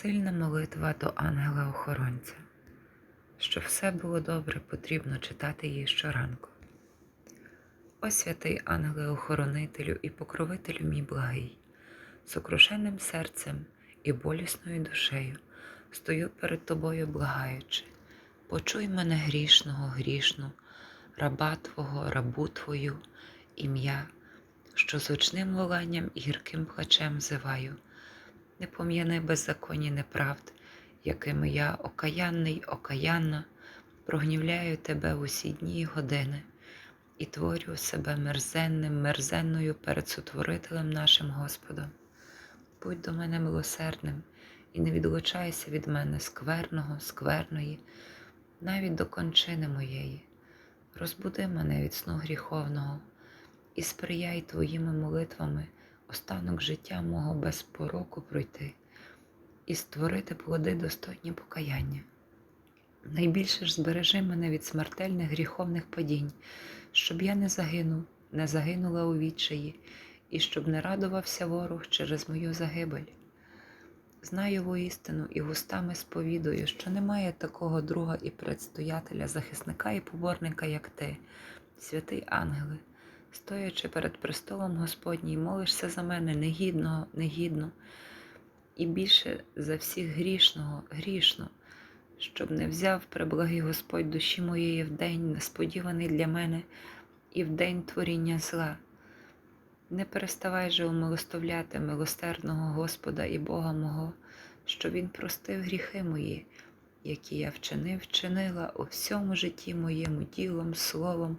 Сильна молитва до ангела-охоронця. Щоб все було добре, потрібно читати її щоранку. О святий ангеле-охоронителю і покровителю мій благий, сокрушеним серцем і болісною душею стою перед тобою, благаючи, почуй мене грішного, грішну, раба Твого, рабу Твою, ім'я, що з очним воланням і гірким плачем взиваю. Не пом'яни беззаконні неправд, якими я, окаянний, окаянна, прогнівляю тебе усі дні й години і творю себе мерзенним, мерзенною перед сотворителем нашим Господом. Будь до мене милосердним і не відлучайся від мене скверного, скверної, навіть до кончини моєї. Розбуди мене від сну гріховного і сприяй твоїми молитвами останок життя мого без пороку пройти і створити плоди достойні покаяння. Найбільше ж збережи мене від смертельних гріховних падінь, щоб я не загинув, не загинула у відчаї, і щоб не радувався ворог через мою загибель. Знаю воістину і вустами сповідую, що немає такого друга і предстоятеля, захисника і поборника, як ти, святий ангеле, стоячи перед престолом Господній, молишся за мене негідного, негідно, і більше за всіх грішного, грішно, щоб не взяв преблагий Господь душі моєї в день, несподіваний для мене, і в день творіння зла. Не переставай же умилостовляти милосердного Господа і Бога мого, що Він простив гріхи мої, які я вчинив, вчинила у всьому житті моєму ділом, словом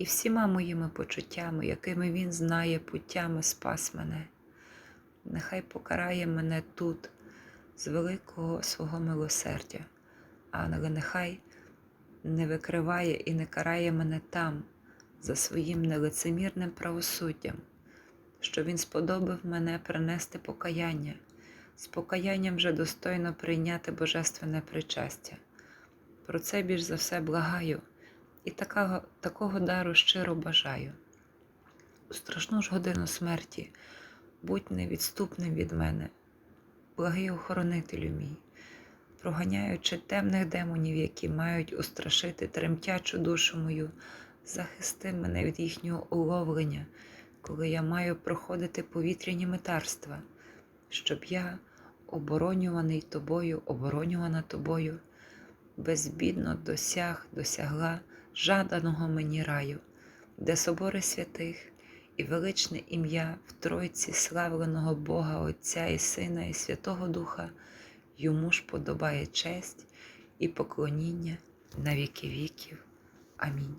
і всіма моїми почуттями, якими Він знає путями спас мене. Нехай покарає мене тут, з великого свого милосердя, але нехай не викриває і не карає мене там, за своїм нелицемірним правосуддям, що Він сподобав мене принести покаяння, з покаянням вже достойно прийняти божественне причастя. Про це більш за все благаю і такого, такого дару щиро бажаю. У страшну ж годину смерті. Будь невідступним від мене, благий охоронителю мій, проганяючи темних демонів, які мають устрашити тремтячу душу мою, захисти мене від їхнього уловлення, коли я маю проходити повітряні метарства, щоб я, оборонюваний тобою, оборонювана тобою, безбідно досяг, досягла жаданого мені раю, де собори святих і величне ім'я в Тройці славленого Бога Отця і Сина, і Святого Духа, йому ж подобає честь і поклоніння на віки віків. Амінь.